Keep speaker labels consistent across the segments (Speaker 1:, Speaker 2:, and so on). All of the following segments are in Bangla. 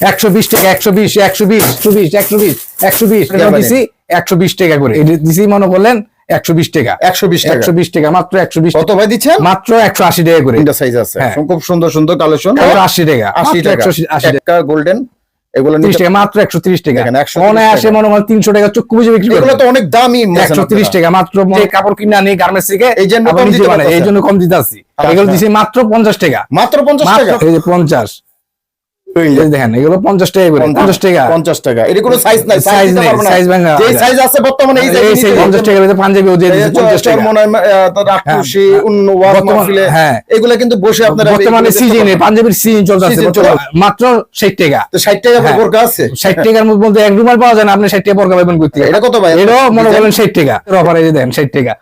Speaker 1: একশো বিশ টাকা একশো বিশ একশো বিশ একশো বিশ একশো বিশ একশো বিশ দিছি একশো বিশ টাকা করে। এটা দিছি মনে করলেন একশো বিশ টাকা।
Speaker 2: একশো বিশ
Speaker 1: একশো বিশ টাকা মাত্র একশো বিশ
Speaker 2: কত ভাই দিচ্ছেন?
Speaker 1: মাত্র একশো আশি টাকা করে।
Speaker 2: তিনটা সাইজ আছে।
Speaker 1: হ্যাঁ।
Speaker 2: খুব সুন্দর সুন্দর কালেকশন
Speaker 1: আশি টাকা।
Speaker 2: আশি টাকা।
Speaker 1: আশি টাকা।
Speaker 2: গোল্ডেন এগুলো
Speaker 1: ত্রিশ টাকা মাত্র একশো ত্রিশ টাকা।
Speaker 2: দেখেন, 130
Speaker 1: মনে আসে মনে তিনশো টাকা চক্ষু বুঝে বিক্রি
Speaker 2: এগুলো তো অনেক দামি
Speaker 1: একশো তিরিশ টাকা মাত্র কাপড় কিনে আনি গার্মেন্টস থেকে
Speaker 2: এই জন্য কম দিতে
Speaker 1: এই জন্য কম দিতে আসছি।
Speaker 2: আচ্ছা।
Speaker 1: এগুলো দিছি মাত্র পঞ্চাশ টাকা।
Speaker 2: মাত্র পঞ্চাশ টাকা?
Speaker 1: পঞ্চাশ। দেখেন এগুলো পঞ্চাশ টাকা করে পঞ্চাশ টাকা।
Speaker 2: পঞ্চাশ টাকা। এটা কোনো সাইজ নাই সাইজ
Speaker 1: নেই, size ভাঙা।
Speaker 2: যে সাইজ আছে বর্তমানে এই
Speaker 1: এই পঞ্চাশ টাকা ভিতরে পাঞ্জাবি দিয়ে দিচ্ছে পঞ্চাশ টাকা।
Speaker 2: রাক্ষসী উন্ন ওয়াজ
Speaker 1: বর্তমান- হ্যাঁ।
Speaker 2: এগুলো কিন্তু বসে আপনারা
Speaker 1: বর্তমানে সিজনে পাঞ্জাবির সিজন চলতেছে মাত্র ষাট টাকা।
Speaker 2: তো ষাট টাকা
Speaker 1: হ্যাঁ।
Speaker 2: বোরকা আছে?
Speaker 1: ষাট টাকার মধ্যে এক রুমাল পাওয়া যায় না আপনি ষাট টাকা পাবেন করতে
Speaker 2: এটা কত ভাই?
Speaker 1: এটাও মনে করেন ষাট টাকা। অফারে দেন ষাট টাকা।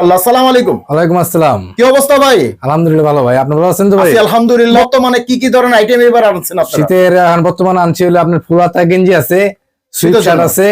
Speaker 2: আল্লাহ সালাম আলাইকুম।
Speaker 1: ওয়ালাইকুম আসসালাম।
Speaker 2: কি অবস্থা ভাই?
Speaker 1: আলহামদুলিল্লাহ ভালো ভাই। আপনি ভালো আছেন তো ভাই?
Speaker 2: আলহামদুলিল্লাহ। বর্তমানে কি কি ধরনের আইটেম এবার আনছেন আপনারা?
Speaker 1: শীতের বর্তমানে আনছি হলে আপনার ফুলাতা গেঞ্জি আছে সুইট শার্ট আছে।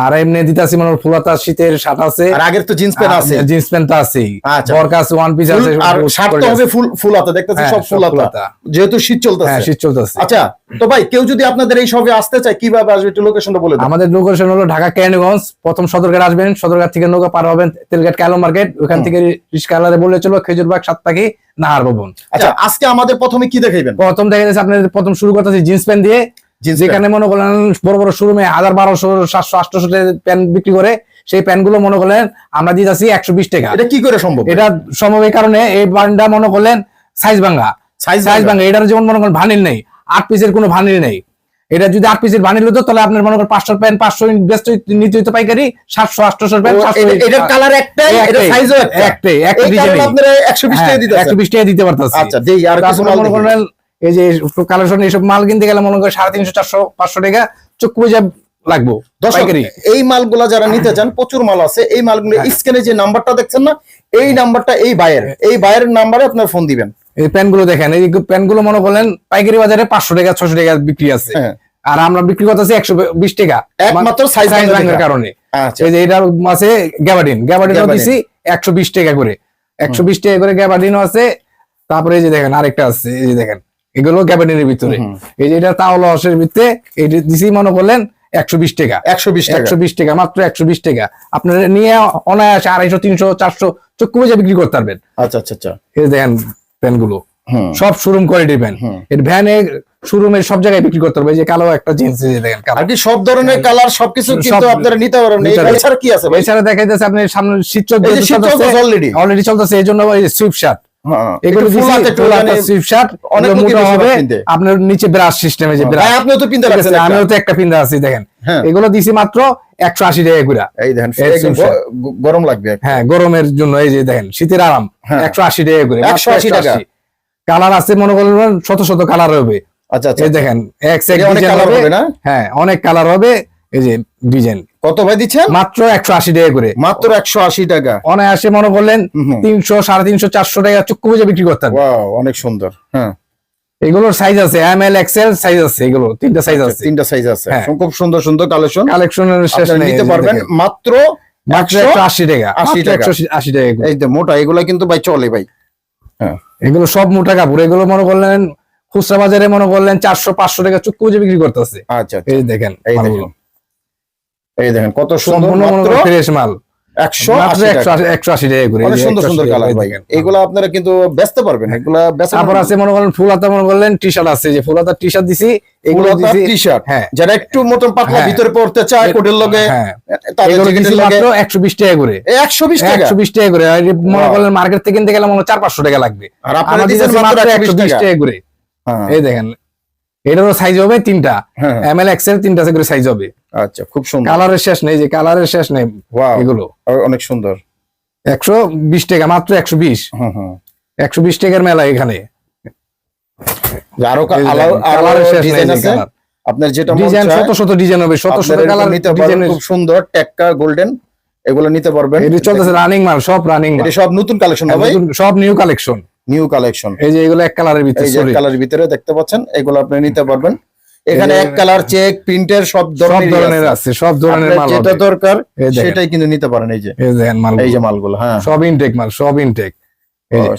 Speaker 1: আর এমনি দিতাছি মানে ফুলাতা শীতের শার্ট আছে।
Speaker 2: আর আগের তো জিন্স প্যান্ট আছে।
Speaker 1: জিন্স প্যান্ট তো আছেই।
Speaker 2: আচ্ছা।
Speaker 1: বরকা আছে ওয়ান পিস আছে
Speaker 2: আর শার্ট তো হবে ফুল ফুল দেখতেছি
Speaker 1: হ্যাঁ,
Speaker 2: সব ফুল
Speaker 1: সব
Speaker 2: হাতা
Speaker 1: ফুল হাতা।
Speaker 2: যেহেতু শীত
Speaker 1: হ্যাঁ শীত চলতেছে।
Speaker 2: আচ্ছা তো ভাই কেউ যদি আপনাদের এই সবে আসতে চায় কীভাবে আসবে? একটু লোকেশনটা বলে
Speaker 1: আমাদের লোকেশন হলো ঢাকা কেরানীগঞ্জ প্রথম সদরঘাট আসবেন সদরঘাট থেকে নৌকা পার হবেন তেলঘাট ক্যালো মার্কেট ওখান থেকে রিস্কালারে বললে চলো খেজুরবাগ সাতপাখি নাহার ভবন।
Speaker 2: আচ্ছা আজকে আমাদের প্রথমে কি দেখাইবেন?
Speaker 1: প্রথম দেখা যাচ্ছে আপনাদের প্রথম শুরু করতেছি জিন্স প্যান্ট দিয়ে। যেখানে মনে করেন বড় বড় শোরুমে হাজার বারোশো সাতশো আটশো প্যান্ট বিক্রি করে সেই প্যান্টগুলো মনে করলেন আমরা দিয়ে যাচ্ছি একশো বিশ টাকা।
Speaker 2: এটা কি করে সম্ভব?
Speaker 1: এটা সম্ভব এই কারণে এই প্যান্টটা মনে করলেন সাইজ ভাঙ্গা।
Speaker 2: সাইজ
Speaker 1: সাইজ ভাঙ্গা। এটার যেমন মনে করেন ভানির নেই আট পিসের কোনো ভানির নেই। এটা যদি আট পিসের ভানির হতো তাহলে আপনার মনে করেন পাঁচশো প্যান্ট পাঁচশো ব্যস্ত নিতে হতো পাইকারি সাতশো আটশো প্যান্ট
Speaker 2: এটার কালার একটাই এটা
Speaker 1: একটাই,
Speaker 2: সাইজও
Speaker 1: একটাই, ডিজাইনই।
Speaker 2: আপনারা 120 টাকা দিতে
Speaker 1: একশো বিশ টাকা দিতে পারতেছি।
Speaker 2: আচ্ছা আর কিছু
Speaker 1: মনে। করেন এই যে কালেকশন এইসব মাল কিনতে গেলে মনে করেন সাড়ে তিনশো চারশো পাঁচশো টাকা চোখ বুঝে লাগবো।
Speaker 2: এই মালগুলা যারা নিতে চান প্রচুর মাল আছে। এই মালগুলো
Speaker 1: হ্যাঁ।
Speaker 2: স্ক্রিনে যে নাম্বারটা দেখছেন না এই নাম্বারটা এই বায়ের এই বায়ের নাম্বারে আপনার ফোন দিবেন।
Speaker 1: এই প্যান্টগুলো দেখেন এই প্যান্টগুলো মনে করলেন পাইকারি বাজারে পাঁচশো টাকা ছশো টাকা বিক্রি আছে।
Speaker 2: হ্যাঁ।
Speaker 1: আর আমরা বিক্রি করতেছি একশো বিশ টাকা।
Speaker 2: একমাত্র
Speaker 1: সাইজ
Speaker 2: ভাঙার
Speaker 1: কারণে।
Speaker 2: আচ্ছা।
Speaker 1: এই যে এটা আছে গ্যাবাডিন গ্যাবাডিনও। দিছি একশো বিশ টাকা করে। একশো বিশ টাকা করে গ্যাবাডিনও আছে। তারপরে এই যে দেখেন আরেকটা আছে এই যে দেখেন। এগুলো গ্যাবাডিনের ভিতরে। এই যে এটা তাওলা হসের ভিতরে এই যে দিছি মনে করলেন একশো বিশ টাকা।
Speaker 2: একশো বিশ
Speaker 1: একশো বিশ টাকা মাত্র একশো বিশ টাকা। আপনারা নিয়ে অনায়াসে আড়াইশো তিনশো চারশো চক্ষু বুঝে বিক্রি করতে পারবেন।
Speaker 2: আচ্ছা আচ্ছা আচ্ছা।
Speaker 1: এই দেখেন প্যানগুলো
Speaker 2: হুম।
Speaker 1: সব শোরুম কোয়ালিটি প্যান।
Speaker 2: হুম।
Speaker 1: এর ভ্যানে শোরুমে সব জায়গায় বিক্রি করতে পারবে এই যে কালো একটা জিন্স দেখেন
Speaker 2: আর কি সব ধরনের কালার সবকিছু কিন্তু আপনারা নিতে পারবেন। এছাড়া কি আছে
Speaker 1: এছাড়া দেখা যাচ্ছে আপনি সামনে শীত
Speaker 2: যে চলতেছে
Speaker 1: অলরেডি চলতেছে এই জন্য সুইপ শার্ট
Speaker 2: হ্যাঁ, মানে।
Speaker 1: আপনার নিচে ব্রাশ সিস্টেমে যে ব্রাশ
Speaker 2: আপনিও তো পিনতে রাখছেন
Speaker 1: আমিও তো একটা পিন্দা আছি দেখেন।
Speaker 2: হ্যাঁ।
Speaker 1: এগুলো দিছি মাত্র একশো আশি টাকা
Speaker 2: এই দেখেন গরম লাগবে
Speaker 1: হ্যাঁ গরমের জন্য এই যে দেখেন শীতের আরাম
Speaker 2: হ্যাঁ।
Speaker 1: একশো আশি টাকা করে
Speaker 2: 180 টাকা।
Speaker 1: কালার আছে মনে করবেন শত শত কালার হবে।
Speaker 2: আচ্ছা আচ্ছা।
Speaker 1: দেখেন এক
Speaker 2: কালার
Speaker 1: হবে।
Speaker 2: না?
Speaker 1: হ্যাঁ অনেক কালার হবে। এই যে ডিজাইন
Speaker 2: কত ভাই দিচ্ছেন?
Speaker 1: মাত্র একশো আশি টাকা করে।
Speaker 2: মাত্র একশো আশি টাকা।
Speaker 1: অনায়াসে মনে করলেন। তিনশো সাড়ে তিনশো চারশো টাকা চুক্কু বুঝে বিক্রি করতে
Speaker 2: অনেক সুন্দর। হ্যাঁ।
Speaker 1: এগুলোর সাইজ আছে এম এল এক্সেল সাইজ আছে এগুলো তিনটা সাইজ আছে।
Speaker 2: তিনটা সাইজ আছে।
Speaker 1: হ্যাঁ।
Speaker 2: খুব সুন্দর সুন্দর কালেকশন
Speaker 1: কালেকশনের শেষ
Speaker 2: নিতে পারবেন মাত্র একশো
Speaker 1: আশি টাকা।
Speaker 2: 80
Speaker 1: মাত্র
Speaker 2: টাকা।
Speaker 1: একশো আশি টাকা।
Speaker 2: এই মোটা এগুলা কিন্তু ভাই চলে ভাই। হ্যাঁ।
Speaker 1: এগুলো সব মোটা কাপড় এগুলো মনে করলেন খুচরা বাজারে মনে করলেন চারশো পাঁচশো টাকা চুক্কু বুঝে বিক্রি করতেছে।
Speaker 2: আচ্ছা আচ্ছা।
Speaker 1: এই দেখেন
Speaker 2: এই। দেখেন। এই দেখেন কত সুন্দর মাত্র
Speaker 1: ফ্রেশ মাল। করে।
Speaker 2: সুন্দর সুন্দর কালার ভাই।
Speaker 1: দেখেন।
Speaker 2: এগুলা আপনারা কিন্তু বেচতে পারবেন এগুলা বেচা
Speaker 1: তারপর আছে মনে করেন ফুল হাতা মনে করলেন টি শার্ট আছে যে ফুল হাতার টি শার্ট দিছি এগুলো দিছি
Speaker 2: টি শার্ট
Speaker 1: হ্যাঁ।
Speaker 2: যারা একটু মতন পাতলা
Speaker 1: হ্যাঁ।
Speaker 2: ভিতরে পড়তে চায় কোটের লগে
Speaker 1: হ্যাঁ।
Speaker 2: তাদের
Speaker 1: দিছি মাত্র একশো বিশ টাকা করে।
Speaker 2: একশো বিশ টাকা?
Speaker 1: একশো বিশ টাকা করে। মনে করলেন মার্কেট থেকে কিনতে গেলে মনে হয় চার পাঁচশো টাকা লাগবে।
Speaker 2: আর আপনারা মাত্র টাকা
Speaker 1: করে।
Speaker 2: হ্যাঁ,
Speaker 1: এই দেখেন এটারও সাইজ হবে? তিনটা।
Speaker 2: হ্যাঁ,
Speaker 1: এম এল এক্সেল তিনটা করে সাইজ হবে।
Speaker 2: আচ্ছা খুব সুন্দর।
Speaker 1: কালারের শেষ নেই যে কালারের শেষ নেই এগুলো।
Speaker 2: অনেক সুন্দর।
Speaker 1: একশো বিশ টাকা মাত্র একশো বিশ।
Speaker 2: হুম, হুম।
Speaker 1: একশো বিশ টাকার মেলা এখানে।
Speaker 2: আরও
Speaker 1: কালারের শেষ নেই।
Speaker 2: আপনার যেটা
Speaker 1: ডিজাইন শত শত ডিজাইন হবে শত শত কালার
Speaker 2: নিতে পারবেন খুব সুন্দর টেক্কা গোল্ডেন এগুলো নিতে পারবেন।
Speaker 1: এটা চলতেছে রানিং মাল সব রানিং
Speaker 2: এটা সব নতুন কালেকশন হবে
Speaker 1: সব নিউ কালেকশন
Speaker 2: নিউ কালেকশন।
Speaker 1: এই যে এগুলো এক কালারের ভিতরে
Speaker 2: এই যে। কালারের ভিতরে দেখতে পাচ্ছেন এগুলো আপনি নিতে পারবেন। এখানে এক কালার চেক প্রিন্টের সব ধরনের
Speaker 1: আছে সব ধরনের মাল
Speaker 2: যেটা দরকার সেটাই কিন্তু নিতে পারেন এই যে।
Speaker 1: এই দেখেন মাল
Speaker 2: এই যে মালগুলো হ্যাঁ।
Speaker 1: সব ইনটেক মাল সব ইনটেক এই যে।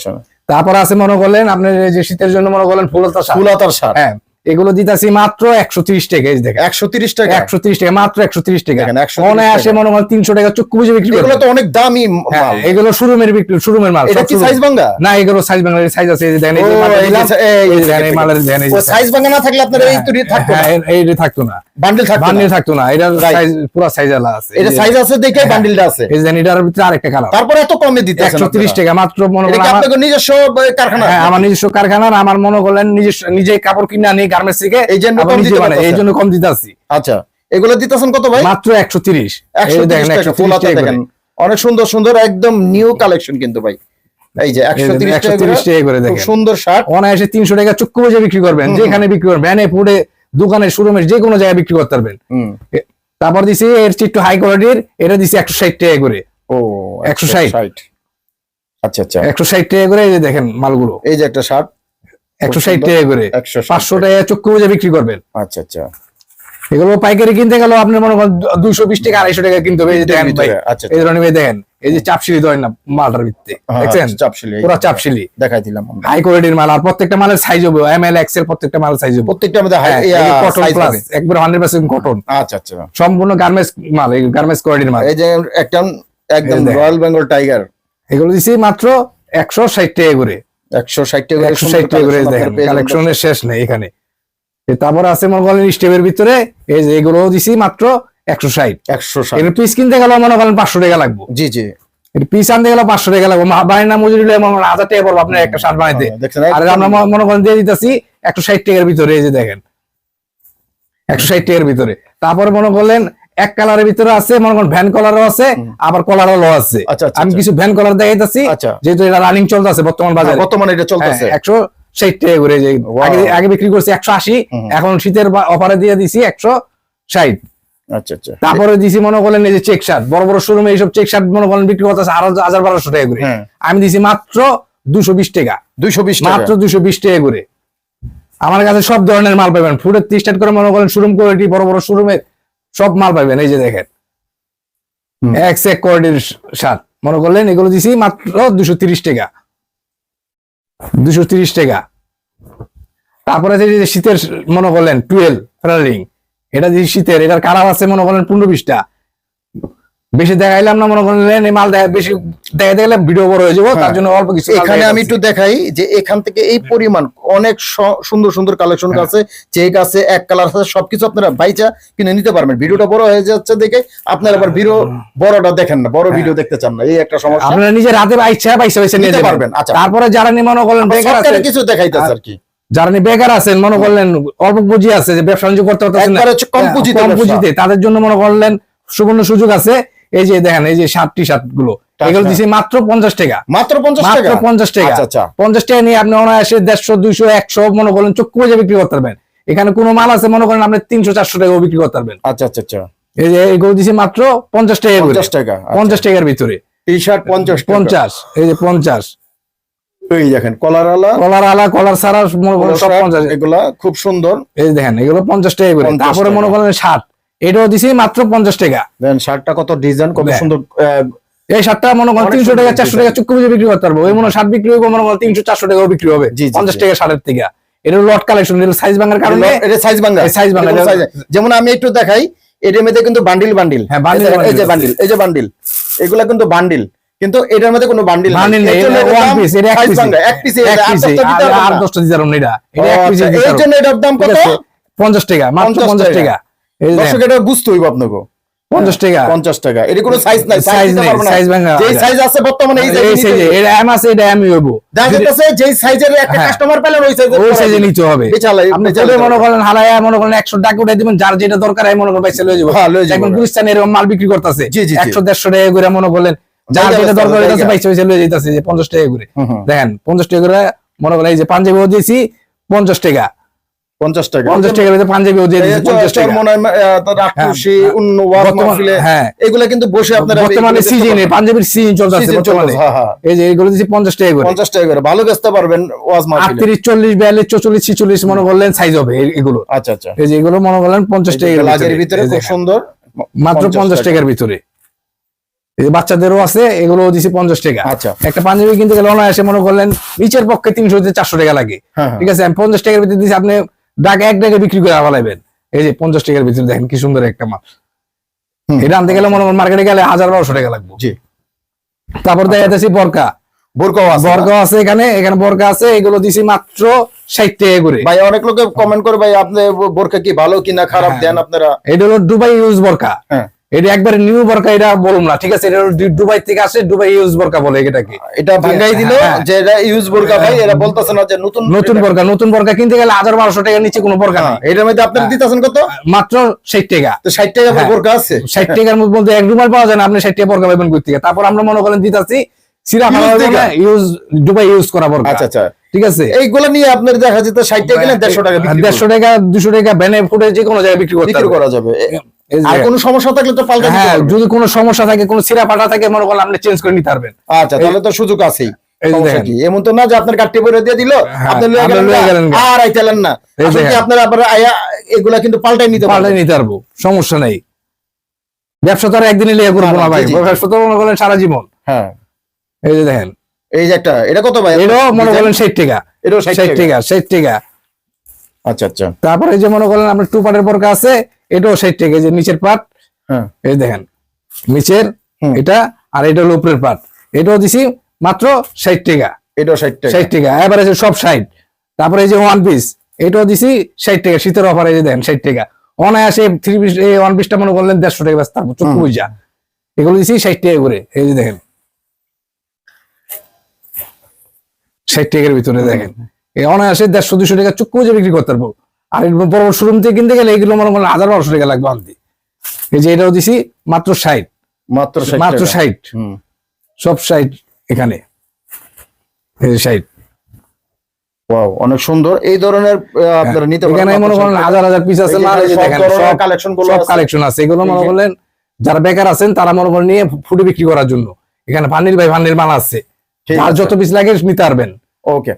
Speaker 1: তারপর আছে মনে করলেন আপনি যে শীতের জন্য মনে করলেন ফুলতার শাক
Speaker 2: ফুলতার শার্ট।
Speaker 1: হ্যাঁ এগুলো দিতেছি মাত্র একশো ত্রিশ টাকা দেখ দেখেন।
Speaker 2: একশো ত্রিশ টাকা?
Speaker 1: একশো ত্রিশ টাকা মাত্র একশো তিরিশ টাকা।
Speaker 2: দেখেন, 130
Speaker 1: মনে আসে মনে হয় তিনশো টাকা চুক্কু বুঝে বিক্রি
Speaker 2: এগুলো তো অনেক দামি
Speaker 1: হ্যাঁ, এগুলো শোরুমের বিক্রি শোরুমের মাল
Speaker 2: এটা কি সাইজ ভাঙা
Speaker 1: না এগুলো সাইজ ভাঙা সাইজ আছে এই দেখেন এই মালের দেখেন, এই
Speaker 2: সাইজ ভাঙা না থাকলে আপনার এই তুরি থাকতো
Speaker 1: না। এই- এইটা থাকতো না।
Speaker 2: বান্ডিল থাকতো
Speaker 1: বান্ডিল থাকতো না এটা সাইজ পুরো সাইজ আলাদা আছে।
Speaker 2: এটা সাইজ আছে দেখে
Speaker 1: হ্যাঁ।
Speaker 2: বান্ডিলটা আছে।
Speaker 1: এই যে এটার ভিতরে আরেকটা কালার
Speaker 2: তারপরে এত কমে দিতে
Speaker 1: একশো তিরিশ টাকা মাত্র মনে করেন আমার-
Speaker 2: আপনাদের নিজস্ব কারখানা?
Speaker 1: হ্যাঁ আমার নিজস্ব কারখানার আমার মনে নিজস্ব নিজে কাপড় কিনে আনি গার্মেন্টস থেকে
Speaker 2: এই জন্য কম দিতে
Speaker 1: বানাই, এই জন্য কম দিতে
Speaker 2: আচ্ছা এগুলো দিতেছেন কত ভাই?
Speaker 1: মাত্র একশো তিরিশ। দেখেন
Speaker 2: অনেক সুন্দর সুন্দর একদম নিউ কালেকশন কিন্তু ভাই। এই যে একশো তিরিশ
Speaker 1: একশো
Speaker 2: টাকা
Speaker 1: তিরিশ
Speaker 2: করে,
Speaker 1: দেখেন।
Speaker 2: সুন্দর শার্ট
Speaker 1: অনায়াসে তিনশো টাকা চুক্কু বুঝে বিক্রি করবেন যেখানে বিক্রি করবেন ভ্যানে ফুডে দোকানে শোরুমে যে কোনো জায়গায় বিক্রি করতে পারবেন। তারপর দিছি এর একটু হাই কোয়ালিটির এটা দিছি একশো ষাট টাকা করে।
Speaker 2: ও
Speaker 1: 160
Speaker 2: আচ্ছা আচ্ছা।
Speaker 1: একশো ষাট টাকা করে এই যে দেখেন মালগুলো।
Speaker 2: এই যে একটা শার্ট।
Speaker 1: একশো ষাট টাকা করে।
Speaker 2: একশো
Speaker 1: পাঁচশো টাকা চক্ষু বুঝে বিক্রি করবেন।
Speaker 2: আচ্ছা আচ্ছা।
Speaker 1: এগুলো পাইকারি কিনতে গেল আপনার মনে করেন দুইশো বিশ টাকা আড়াইশো টাকা কিনতে হবে এই যে দেখেন
Speaker 2: আচ্ছা
Speaker 1: এই ধরনের দেখেন। এই যে চাপশিলি ধরেন না মালটার ভিত্তি
Speaker 2: হ্যাঁ,
Speaker 1: দেখছেন?
Speaker 2: চাপশিলি,
Speaker 1: পুরো চাপশিলি।
Speaker 2: দেখাই দিলাম
Speaker 1: হাই কোয়ালিটির মাল আর প্রত্যেকটা মালের সাইজ হবে এম এল এক্সের প্রত্যেকটা মাল সাইজ হবে।
Speaker 2: প্রত্যেকটা আমাদের হাই
Speaker 1: কটন প্লাস একবার হান্ড্রেড পার্সেন্ট কটন
Speaker 2: আচ্ছা আচ্ছা।
Speaker 1: সম্পূর্ণ গার্মেন্টস মাল এই গার্মেন্টস কোয়ালিটির মাল।
Speaker 2: এই যে একটা একদম রয়্যাল বেঙ্গল টাইগার
Speaker 1: এগুলো দিছি মাত্র একশো ষাট টাকা করে।
Speaker 2: একশো ষাট টাকা
Speaker 1: একশো ষাট টাকা করে দেখেন কালেকশনের শেষ নেই এখানে। তারপর আছে মনে করেন স্টেপের ভিতরে এই যে এগুলো দিছি মাত্র একশো ষাট।
Speaker 2: একশো ষাট।
Speaker 1: এর পিস কিনতে গেলে মনে করেন পাঁচশো টাকা লাগবে।
Speaker 2: জি জি।
Speaker 1: এর পিস আনতে গেলে পাঁচশো টাকা লাগবে। মা- বাড়ির নাম মজুরি হলে হাজার টাকা পড়ব আপনার একটা শার্ট বানাইতে।
Speaker 2: হ্যাঁ,
Speaker 1: আর আমরা মনে করেন দিয়ে দিতেছি একশো ষাট টাকার ভিতরে এই যে দেখেন। একশো ষাট টাকার ভিতরে। তারপরে মনে করলেন এক কালারের ভিতরে আছে মনে করেন ভ্যান কলারও আছে আবার কলারও আছে।
Speaker 2: আচ্ছা, আচ্ছা,
Speaker 1: আমি
Speaker 2: আচ্ছা।
Speaker 1: কিছু ভ্যান কলার দেখাইতেছি। যেহেতু এটা রানিং চলতেছে বর্তমান
Speaker 2: হ্যাঁ,
Speaker 1: বাজারে
Speaker 2: বর্তমানে এটা চলতেছে।
Speaker 1: একশো ষাট টাকা করে আগে বিক্রি করছি একশো আশি। এখন শীতের অফারে দিয়ে দিছি একশো ষাট।
Speaker 2: আচ্ছা আচ্ছা।
Speaker 1: তারপরে দিছি মনে করলেন এই যে চেক শার্ট বড় বড় শোরুমে এইসব চেক শার্ট মনে করেন বিক্রি করতেছে আরও হাজার বারোশো টাকা করে।
Speaker 2: হ্যাঁ।
Speaker 1: আমি দিছি মাত্র দুশো বিশ টাকা।
Speaker 2: দুইশো বিশ
Speaker 1: মাত্র দুশো বিশ টাকা করে। আমার কাছে সব ধরনের মাল পাবেন। ফুডের টি স্টার্ট করে মনে করেন শোরুম কোয়ালিটি বড় বড় শোরুমের সব মাল পাবেন। এই যে দেখেন। এক্স এক কোয়ালিটির শার্ট মনে করলেন এগুলো দিছি মাত্র দুশো তিরিশ টাকা। দুশো তিরিশ টাকা। তারপরে যে শীতের মনে করলেন টুয়েলভ ফ্রালিং এটা যে শীতের এটার কালার আছে মনে করেন পনেরো বিশটা। বেশি দেখাইলাম না মনে করলেন এই মাল দেখা বেশি দেখাতে গেলে ভিডিও বড় হয়ে যাব তার জন্য অল্প কিছু
Speaker 2: এখানে আমি একটু দেখাই যে এখান থেকে এই পরিমাণ অনেক সুন্দর সুন্দর কালেকশন
Speaker 1: হ্যাঁ।
Speaker 2: আছে চেক আছে এক কালার আছে সবকিছু আপনারা বাইচা কিনে নিতে পারবেন। ভিডিওটা বড় হয়ে যাচ্ছে দেখে আপনারা আবার ভিডিও বড়টা দেখেন না বড় ভিডিও দেখতে চান না এই একটা সমস্যা।
Speaker 1: আপনারা নিজের হাতে ইচ্ছা পাইসা পাইসা
Speaker 2: নিতে পারবেন, আচ্ছা।
Speaker 1: তারপরে যারা নিয়ে মনে আছে
Speaker 2: কিছু দেখাইতেছে আর কি।
Speaker 1: যারা বেকার আছেন মনে করলেন অল্প পুঁজি আছে যে ব্যবসা বাণিজ্য করতে পারতেছেন
Speaker 2: কম পুঁজিতে
Speaker 1: কম পুঁজিতে তাদের জন্য মনে করলেন সুবর্ণ সুযোগ আছে। এই যে দেখেন এই যে শার্ট টি শার্টগুলো এগুলো দিছি মাত্র পঞ্চাশ টাকা।
Speaker 2: মাত্র পঞ্চাশ টাকা?
Speaker 1: পঞ্চাশ টাকা।
Speaker 2: আচ্ছা আচ্ছা।
Speaker 1: পঞ্চাশ টাকা নিয়ে আপনি অনায়াসে দেড়শো দুইশো একশো মনে করেন চক্ষু বুঝে বিক্রি করতে পারবেন। এখানে কোনো মাল আছে মনে করেন আপনি তিনশো চারশো টাকা বিক্রি করতে পারবেন।
Speaker 2: আচ্ছা আচ্ছা আচ্ছা।
Speaker 1: এই যে এগুলো দিছি মাত্র পঞ্চাশ টাকা।
Speaker 2: পঞ্চাশ টাকা আচ্ছা।
Speaker 1: পঞ্চাশ টাকার ভিতরে।
Speaker 2: টি শার্ট পঞ্চাশ
Speaker 1: পঞ্চাশ এই যে পঞ্চাশ।
Speaker 2: এই দেখেন কলার আলা
Speaker 1: কলার আলা কলার সারা সব পঞ্চাশ।
Speaker 2: এগুলা খুব সুন্দর।
Speaker 1: এই দেখেন এগুলো পঞ্চাশ টাকা করে। তারপরে মনে করেন ষাট এটাও দিছি মাত্র পঞ্চাশ টাকা।
Speaker 2: দেন শার্টটা কত ডিজাইন কত সুন্দর
Speaker 1: এই শার্টটা মনে করেন তিনশো টাকা চারশো টাকা চুক্তি বুঝে বিক্রি করতে পারব। ওই মনে শার্ট বিক্রি হইব মনে করেন তিনশো চারশো টাকাও বিক্রি হবে। পঞ্চাশ টাকা শার্টের থেকে। এটা লট কালেকশন সাইজ ভাঙার কারণে
Speaker 2: এটা সাইজ
Speaker 1: ভাঙা,
Speaker 2: এটা
Speaker 1: এটা-
Speaker 2: size- যেমন আমি একটু দেখাই এটার মধ্যে কিন্তু বান্ডিল বান্ডিল
Speaker 1: হ্যাঁ, bundle
Speaker 2: এই যে বান্ডিল এই যে বান্ডিল এগুলা কিন্তু বান্ডিল কিন্তু এটার মধ্যে কোনো বান্ডিল
Speaker 1: বানিয়ে নেই ওয়ান পিস এটা এক পিস
Speaker 2: এক পিস
Speaker 1: পিস আর দশটা দিতে পারব না। এটা। এটা এক পিস
Speaker 2: এই জন্য এটার দাম কত?
Speaker 1: পঞ্চাশ টাকা মাত্র
Speaker 2: 50 টাকা।
Speaker 1: এই
Speaker 2: দর্শক এটা বুঝতে হইব আপনাকে।
Speaker 1: পঞ্চাশ টাকা।
Speaker 2: পঞ্চাশ টাকা। এর কোনো সাইজ নাই সাইজ
Speaker 1: নেই, size ভাঙা
Speaker 2: যে সাইজ আছে বর্তমানে এই সাইজ
Speaker 1: সাইজে এটা এম আছে এটা এমই হইব।
Speaker 2: দেখা যাচ্ছে যে সাইজের একটা
Speaker 1: হ্যাঁ।
Speaker 2: কাস্টমার পেলে ওই সাইজের
Speaker 1: ওই সাইজে নিতে হবে। আপনি যদি মনে করেন হালায়া মনে করেন একশো টাকা উঠাই দিবেন যার যেটা দরকার হয় মনে করেন পয়সা লয়ে যাব।
Speaker 2: হ্যাঁ, লয়ে যাব।
Speaker 1: এখন গুলিস্তান এরকম মাল বিক্রি করতেছে।
Speaker 2: জি, জি, জি।
Speaker 1: একশো দেড়শো টাকা করে মনে করলেন যার
Speaker 2: জায়গা
Speaker 1: যেটা দরকার
Speaker 2: জায়গা।
Speaker 1: হইতেছে পয়সা পয়সা লয়ে যেতেছে যে পঞ্চাশ টাকা করে।
Speaker 2: হুম, হুম।
Speaker 1: দেখেন পঞ্চাশ টাকা করে মনে করেন এই যে পাঞ্জাবিও দিয়েছি পঞ্চাশ টাকা।
Speaker 2: পঞ্চাশ টাকা।
Speaker 1: পঞ্চাশ টাকার ভিতরে পাঞ্জাবিও দিয়ে
Speaker 2: এই
Speaker 1: দিচ্ছি টাকা।
Speaker 2: রাক্ষসী,
Speaker 1: হ্যাঁ,
Speaker 2: মাহফিলে,
Speaker 1: হ্যাঁ।
Speaker 2: এগুলা কিন্তু বসে আপনারা
Speaker 1: বর্তমানে
Speaker 2: এগুলো
Speaker 1: সিজনে পাঞ্জাবির সিজন চলতেছে বর্তমানে
Speaker 2: চলতেছে, হ্যাঁ, হ্যাঁ।
Speaker 1: এই যে এগুলো দিচ্ছি পঞ্চাশ টাকা করে।
Speaker 2: পঞ্চাশ টাকা করে। ভালো বেচতে পারবেন ওয়াজ মাহফিলে।
Speaker 1: মনে করলেন সাইজ হবে এগুলো।
Speaker 2: আচ্ছা আচ্ছা।
Speaker 1: এই যে এগুলো মনে করলেন
Speaker 2: লাগের ভিতরে খুব সুন্দর।
Speaker 1: মাত্র পঞ্চাশ
Speaker 2: টাকা।
Speaker 1: টাকার ভিতরে। বাচ্চাদেরও আছে এগুলো দিছি পঞ্চাশ টাকা।
Speaker 2: আচ্ছা।
Speaker 1: একটা পাঞ্জাবি কিনতে গেলে অনায়াসে মনে করলেন নিচের পক্ষে তিনশো থেকে চারশো টাকা লাগে।
Speaker 2: হ্যাঁ হ্যাঁ।
Speaker 1: ঠিক আছে আমি পঞ্চাশ টাকার ভিতরে দিচ্ছি আপনি ডাক এক ডাকে বিক্রি করে আলাইবেন এই যে পঞ্চাশ টাকার ভিতরে দেখেন কি সুন্দর একটা মাল। এটা আনতে গেলে মনে মার্কেটে গেলে হাজার বারোশো টাকা লাগবে।
Speaker 2: জি।
Speaker 1: তারপর দেখা যাচ্ছে বরকা।
Speaker 2: বোরকাও আছে?
Speaker 1: আছে এখানে এখানে বরকা আছে এগুলো দিছি মাত্র ষাট টাকা করে।
Speaker 2: ভাই অনেক লোকে কমেন্ট করে ভাই আপনি বোরকা কি ভালো কিনা খারাপ
Speaker 1: হ্যাঁ।
Speaker 2: দেন আপনারা।
Speaker 1: এটা হলো দুবাই ইউজ বরকা।
Speaker 2: হ্যাঁ।
Speaker 1: এটা একবারে নিউ বরকা এটা না ঠিক আছে? এটা দুবাই থেকে আসে দুবাই ইউজ বরকা বলে এটাকে।
Speaker 2: এটা ভাঙ্গাই দিল
Speaker 1: হ্যাঁ।
Speaker 2: যে এটা ইউজ বোরকা ভাই এরা বলতেছে না যে নতুন
Speaker 1: নতুন বরকা নতুন বরকা কিনতে গেলে হাজার বারোশো টাকার নিচে কোনো বরকা
Speaker 2: হ্যাঁ,
Speaker 1: নেই।
Speaker 2: এটার মধ্যে আপনারা দিতেছেন কত?
Speaker 1: মাত্র ষাট টাকা।
Speaker 2: তো ষাট টাকা
Speaker 1: হ্যাঁ।
Speaker 2: বোরকা আছে?
Speaker 1: ষাট টাকার মধ্যে বলতে এক রুমাল পাওয়া যায় না আপনি ষাট টাকা বরকা পাবেন করতে তারপর আমরা মনে করেন দিতাছি সিরা ইউজ দুবাই ইউজ করা বরকা।
Speaker 2: আচ্ছা আচ্ছা।
Speaker 1: ঠিক আছে?
Speaker 2: এইগুলা নিয়ে আপনার দেখা যেত ষাট টাকা দেড়শো টাকা
Speaker 1: দেড়শো টাকা দুশো টাকা ভ্যানে ফুটে যে কোনো জায়গায় বিক্রি
Speaker 2: করা যাবে। আর কোনো সমস্যা থাকলে তো পাল্টা
Speaker 1: হ্যাঁ যদি কোনো সমস্যা থাকে কোনো সিরা ফাটা থাকে মনে করেন আপনি চেঞ্জ করে নিতে পারবেন।
Speaker 2: আচ্ছা তাহলে তো সুযোগ আছেই। এমন তো না যে আপনার দিয়ে দিল
Speaker 1: হ্যাঁ,
Speaker 2: আপনি না, আর আইতেলেন কি
Speaker 1: দেখেন।
Speaker 2: আপনারা আবার আয়া এগুলা কিন্তু পাল্টাই নিতে
Speaker 1: পাল্টে
Speaker 2: পারবেন
Speaker 1: নিতে পারব সমস্যা নেই। ব্যবসা তো আর একদিনে লিয়ে করব
Speaker 2: না,
Speaker 1: ভাই। ব্যবসা তো মনে করেন সারা জীবন।
Speaker 2: হ্যাঁ।
Speaker 1: এই যে দেখেন।
Speaker 2: এই যে একটা এটা কত ভাই?
Speaker 1: এটাও মনে করেন ষাট টাকা।
Speaker 2: এটাও ষাট টাকা।
Speaker 1: ষাট টাকা।
Speaker 3: আচ্ছা আচ্ছা।
Speaker 1: তারপরে এই যে মনে করেন আপনার টু পার্টের পরকা আছে এটাও ষাট টাকা যে নিচের পার্ট
Speaker 2: হ্যাঁ।
Speaker 1: এই দেখেন নিচের এটা আর এটা হলো উপরের পার্ট এটাও দিছি মাত্র ষাট টাকা।
Speaker 2: এটাও ষাট টাকা।
Speaker 1: ষাট টাকা এবারে সব ষাট তারপরে এই যে ওয়ান পিস এটাও দিছি ষাট টাকা শীতের অফার এই যে দেন ষাট টাকা। অনায়াসে থ্রি পিস এই ওয়ান পিসটা মনে করলেন দেড়শো টাকা ব্যস্ত তারপর চক্ষু বুঝা এগুলো দিছি ষাট টাকা করে এই যে দেখেন। ষাট টাকার ভিতরে দেখেন। এই অনায়াসে দেড়শো দুশো টাকা চক্ষু বুঝে বিক্রি করতে পারব। আর এই বড় শোরুম থেকে কিনতে গেলে এগুলো মনে করেন হাজার বারোশো টাকা লাগবে আনতে। এই যে এটাও দিছি মাত্র ষাট।
Speaker 2: মাত্র
Speaker 1: মাত্র। ষাট। সব ষাট এখানে। ষাট।
Speaker 2: অনেক সুন্দর। এই ধরনের আপনারা নিতে
Speaker 1: এখানে মনে করেন হাজার হাজার পিস আছে সব
Speaker 2: কালেকশন
Speaker 1: সব
Speaker 2: আছে।
Speaker 1: কালেকশন আছে। এগুলো মনে করলেন যারা বেকার আছেন তারা মনে করেন নিয়ে ফুটে বিক্রি করার জন্য। এখানে পানির ভাই পানির মাল আছে। আর যত পিস লাগে নিতে পারবেন
Speaker 2: ওকে